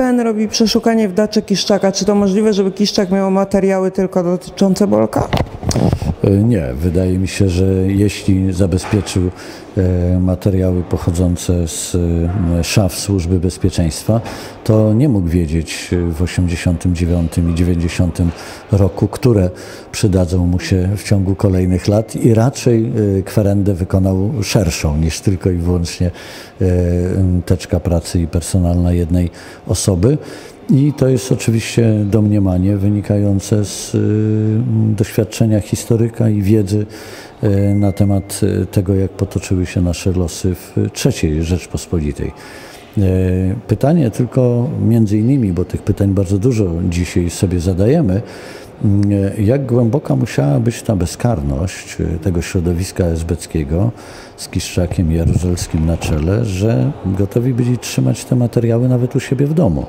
IPN robi przeszukanie w dacze Kiszczaka. Czy to możliwe, żeby Kiszczak miał materiały tylko dotyczące Bolka? E, Nie, wydaje mi się, że jeśli zabezpieczył e, materiały pochodzące z e, szaf Służby Bezpieczeństwa, to nie mógł wiedzieć w 89 i 90 roku, które przydadzą mu się w ciągu kolejnych lat i raczej kwerendę wykonał szerszą niż tylko i wyłącznie teczka pracy i personalna jednej osoby. I to jest oczywiście domniemanie wynikające z y, doświadczenia historyka i wiedzy y, na temat y, tego, jak potoczyły się nasze losy w III Rzeczpospolitej. Pytanie tylko między innymi, bo tych pytań bardzo dużo dzisiaj sobie zadajemy, jak głęboka musiała być ta bezkarność y, tego środowiska esbeckiego z Kiszczakiem Jaruzelskim na czele, że gotowi byli trzymać te materiały nawet u siebie w domu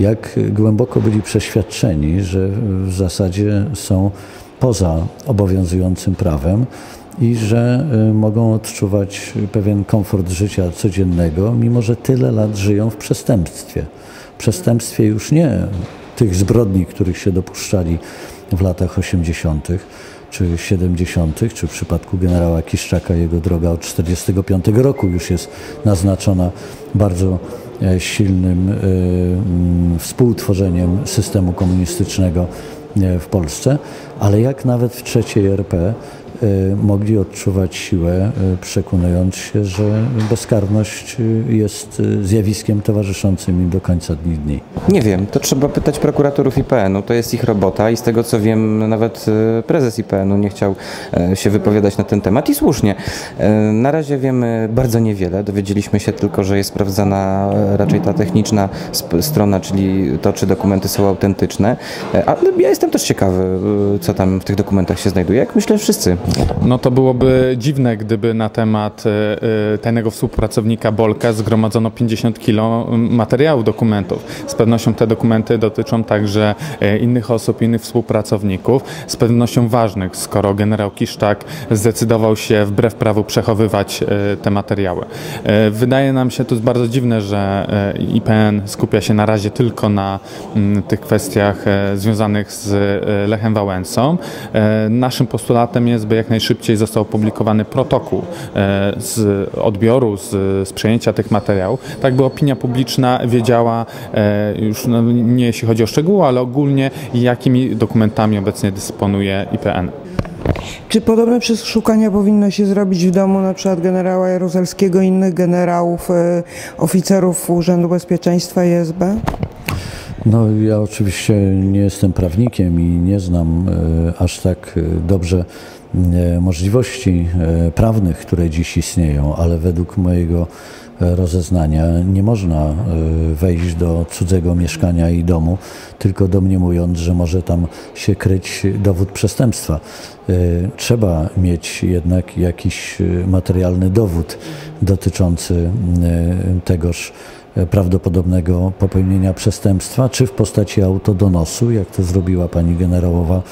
jak głęboko byli przeświadczeni, że w zasadzie są poza obowiązującym prawem i że y, mogą odczuwać pewien komfort życia codziennego, mimo że tyle lat żyją w przestępstwie. Przestępstwie już nie tych zbrodni, których się dopuszczali w latach 80. czy 70., czy w przypadku generała Kiszczaka jego droga od 45 roku już jest naznaczona bardzo e, silnym e, współtworzeniem systemu komunistycznego e, w Polsce, ale jak nawet w trzeciej RP e, mogli odczuwać siłę, e, przekonując się, że bezkarność e, jest zjawiskiem towarzyszącym im do końca dni dni. Nie wiem, to trzeba pytać prokuratorów IPN-u, to jest ich robota i z tego co wiem, nawet prezes IPN-u nie chciał się wypowiadać na ten temat i słusznie. Na razie wiemy bardzo niewiele, dowiedzieliśmy się tylko, że jest sprawdzana raczej ta techniczna strona, czyli to, czy dokumenty są autentyczne, ale ja jestem też ciekawy, e, tam w tych dokumentach się znajduje, jak myślę wszyscy. No to byłoby dziwne, gdyby na temat e, e, tajnego współpracownika Bolka zgromadzono 50 kilo materiału dokumentów. Z pewnością te dokumenty dotyczą także e, innych osób, innych współpracowników, z pewnością ważnych, skoro generał Kiszczak zdecydował się wbrew prawu przechowywać te materiały. Wydaje nam się to bardzo dziwne, że IPN skupia się na razie tylko na tych kwestiach związanych z Lechem Wałęsą. E, Naszym postulatem jest, by jak najszybciej został opublikowany protokół e, z odbioru, z, z przejęcia tych materiałów, tak by opinia publiczna wiedziała e, już no, nie jeśli chodzi o szczegóły, ale ogólnie jakimi dokumentami obecnie dysponuje IPN. Czy podobne przeszukania powinno się zrobić w domu na przykład generała Jaruzelskiego i innych generałów, oficerów Urzędu Bezpieczeństwa i SB? No, ja oczywiście nie jestem prawnikiem i nie znam e, aż tak e, dobrze e, możliwości prawnych, które dziś istnieją, ale według mojego rozeznania nie można wejść do cudzego mieszkania i domu, tylko domniemując, że może tam się kryć dowód przestępstwa. Trzeba mieć jednak jakiś materialny dowód dotyczący tegoż prawdopodobnego popełnienia przestępstwa, czy w postaci autodonosu, jak to zrobiła pani generałowa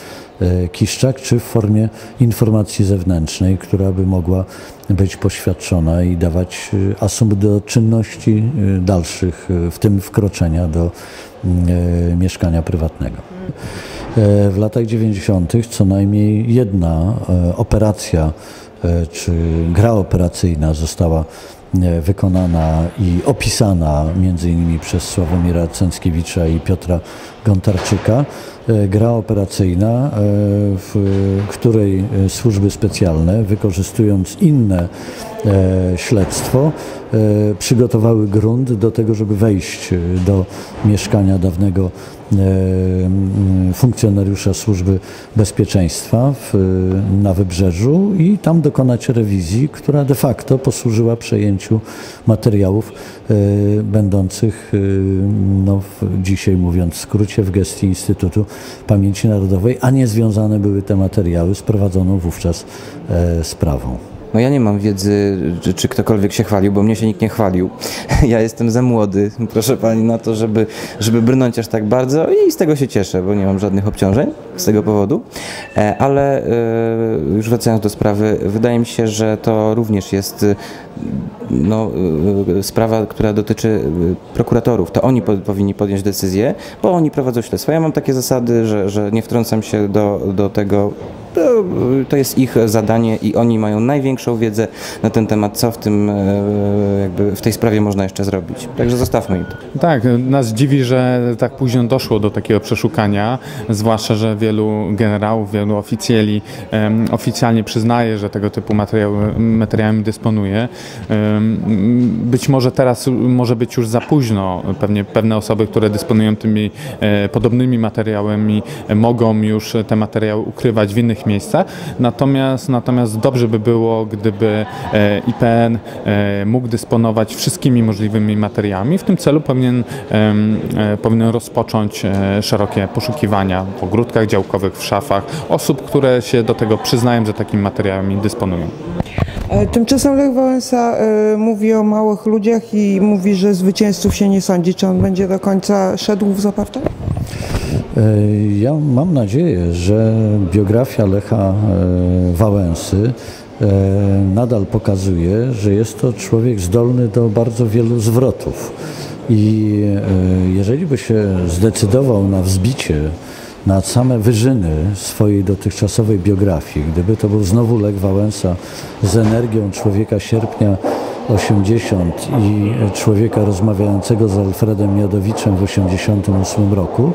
e, Kiszczak, czy w formie informacji zewnętrznej, która by mogła być poświadczona i dawać e, asumpt do czynności e, dalszych, w tym wkroczenia do mm, mieszkania prywatnego. W latach 90. co najmniej jedna operacja czy gra operacyjna została wykonana i opisana między innymi przez Sławomira Cęckiewicza i Piotra Gontarczyka. E, Gra operacyjna, e, w której e, służby specjalne, wykorzystując inne śledztwo, przygotowały grunt do tego, żeby wejść do mieszkania dawnego funkcjonariusza służby bezpieczeństwa w, na wybrzeżu i tam dokonać rewizji, która de facto posłużyła przejęciu materiałów będących, no, dzisiaj mówiąc w skrócie, w gestii Instytutu Pamięci Narodowej, a nie związane były te materiały z prowadzoną wówczas e, sprawą. No ja nie mam wiedzy, czy, czy ktokolwiek się chwalił, bo mnie się nikt nie chwalił. Ja jestem za młody, proszę pani, na to, żeby, żeby brnąć aż tak bardzo i z tego się cieszę, bo nie mam żadnych obciążeń z tego powodu. E, Ale e, już wracając do sprawy, wydaje mi się, że to również jest e, no, sprawa, która dotyczy prokuratorów. To oni po, powinni podjąć decyzję, bo oni prowadzą śledztwo. Ja mam takie zasady, że, że nie wtrącam się do, do tego. To, to jest ich zadanie i oni mają największą wiedzę na ten temat, co w tym e, jakby w tej sprawie można jeszcze zrobić. Także zostawmy im to. Tak, nas dziwi, że tak późno doszło do takiego przeszukania, zwłaszcza, że wielu generałów, wielu oficjeli em, oficjalnie przyznaje, że tego typu materiałami dysponuje. Em, być może teraz może być już za późno. Pewnie pewne osoby, które dysponują tymi e, podobnymi materiałami, mogą już te materiały ukrywać w innych miejscach. Natomiast, natomiast dobrze by było, gdyby e, IPN e, mógł dysponować wszystkimi możliwymi materiałami. W tym celu powinien, e, powinien rozpocząć szerokie poszukiwania w ogródkach działkowych, w szafach osób, które się do tego przyznają, że takimi materiałami dysponują. Tymczasem Lech Wałęsa mówi o małych ludziach i mówi, że zwycięzców się nie sądzi. Czy on będzie do końca szedł w zaparte? E, Ja mam nadzieję, że biografia Lecha e, Wałęsy e, nadal pokazuje, że jest to człowiek zdolny do bardzo wielu zwrotów. I jeżeli by się zdecydował na wzbicie na same wyżyny swojej dotychczasowej biografii, gdyby to był znowu Lech Wałęsa z energią człowieka sierpnia 80 i człowieka rozmawiającego z Alfredem Miodowiczem w 88 roku,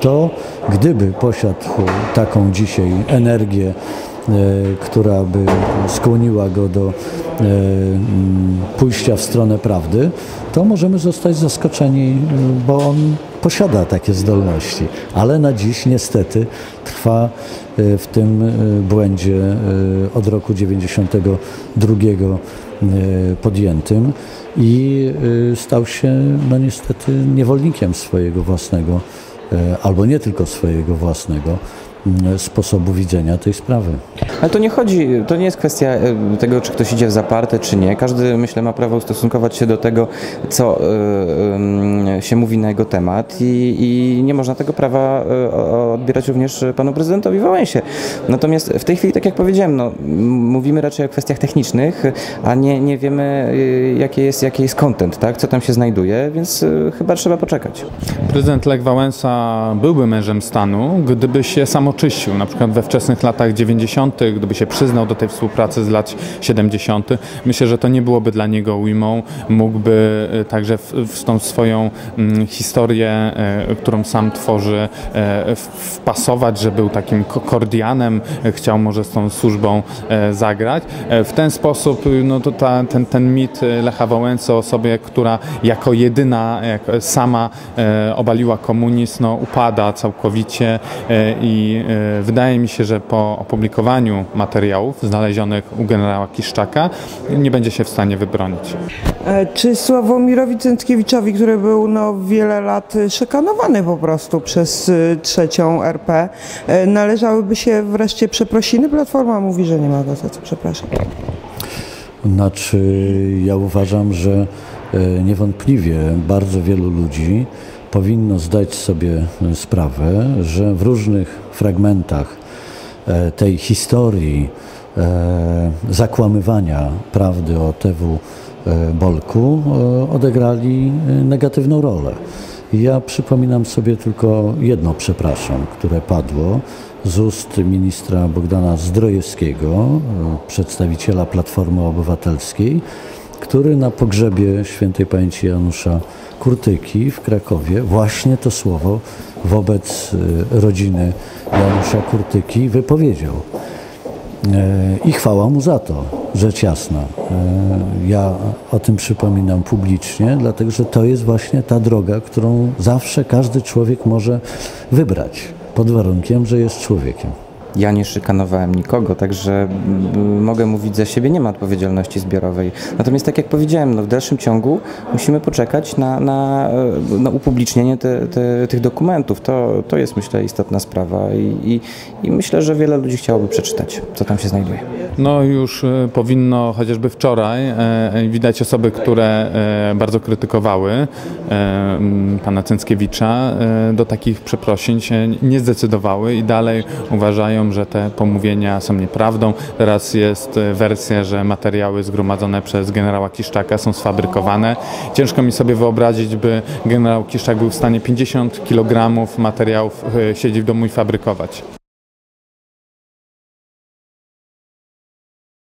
to gdyby posiadł taką dzisiaj energię, e, która by skłoniła go do e, mm, pójścia w stronę prawdy, to możemy zostać zaskoczeni, bo on posiada takie zdolności. Ale na dziś niestety trwa e, w tym błędzie od roku 92 e, podjętym i stał się no niestety niewolnikiem swojego własnego, albo nie tylko swojego własnego sposobu widzenia tej sprawy. Ale to nie chodzi, to nie jest kwestia e, tego, czy ktoś idzie w zaparte, czy nie. Każdy, myślę, ma prawo ustosunkować się do tego, co e, się mówi na jego temat i, i nie można tego prawa e, odbierać również panu prezydentowi Wałęsie. Natomiast w tej chwili, tak jak powiedziałem, no, mówimy raczej o kwestiach technicznych, a nie, nie wiemy, e, jaki jest, jaki jest content, tak? co tam się znajduje, więc e, chyba trzeba poczekać. Prezydent Lech Wałęsa byłby mężem stanu, gdyby się sam oczyścił, na przykład we wczesnych latach 90., gdyby się przyznał do tej współpracy z lat 70. Myślę, że to nie byłoby dla niego ujmą. Mógłby e, także w, tą swoją mm, historię, e, którą sam tworzy, e, wpasować, że był takim ko- kordianem, chciał może z tą służbą zagrać. W ten sposób y, no to ta, ten, ten mit Lecha Wałęsy o osobie, która jako jedyna, sama obaliła komunizm, no, upada całkowicie e, i e, wydaje mi się, że po opublikowaniu materiałów znalezionych u generała Kiszczaka nie będzie się w stanie wybronić. E, Czy Sławomirowi Cęckiewiczowi, który był no, wiele lat szykanowany po prostu przez y, trzecią RP, e, należałyby się wreszcie przeprosiny? Platforma mówi, że nie ma go za co przepraszać. Znaczy, ja uważam, że e, niewątpliwie bardzo wielu ludzi powinno zdać sobie e, sprawę, że w różnych fragmentach e, tej historii e, zakłamywania prawdy o TW Bolku odegrali negatywną rolę. Ja przypominam sobie tylko jedno przepraszam, które padło z ust ministra Bogdana Zdrojewskiego, przedstawiciela Platformy Obywatelskiej, który na pogrzebie świętej pamięci Janusza Kurtyki w Krakowie właśnie to słowo wobec e, rodziny Janusza Kurtyki wypowiedział. E, I chwała mu za to, rzecz jasna. E, Ja o tym przypominam publicznie, dlatego że to jest właśnie ta droga, którą zawsze każdy człowiek może wybrać, pod warunkiem, że jest człowiekiem. Ja nie szykanowałem nikogo, także mogę mówić za siebie, nie ma odpowiedzialności zbiorowej. Natomiast tak jak powiedziałem, no w dalszym ciągu musimy poczekać na, na, e, na upublicznienie te, te, tych dokumentów. To, to jest myślę istotna sprawa i, i, i myślę, że wiele ludzi chciałoby przeczytać, co tam się znajduje. No już e, powinno chociażby wczoraj e, widać osoby, które bardzo krytykowały pana Cęckiewicza, do takich przeprosin się nie zdecydowały i dalej uważają, że te pomówienia są nieprawdą. Teraz jest e, wersja, że materiały zgromadzone przez generała Kiszczaka są sfabrykowane. Ciężko mi sobie wyobrazić, by generał Kiszczak był w stanie 50 kg materiałów e, siedzieć w domu i fabrykować.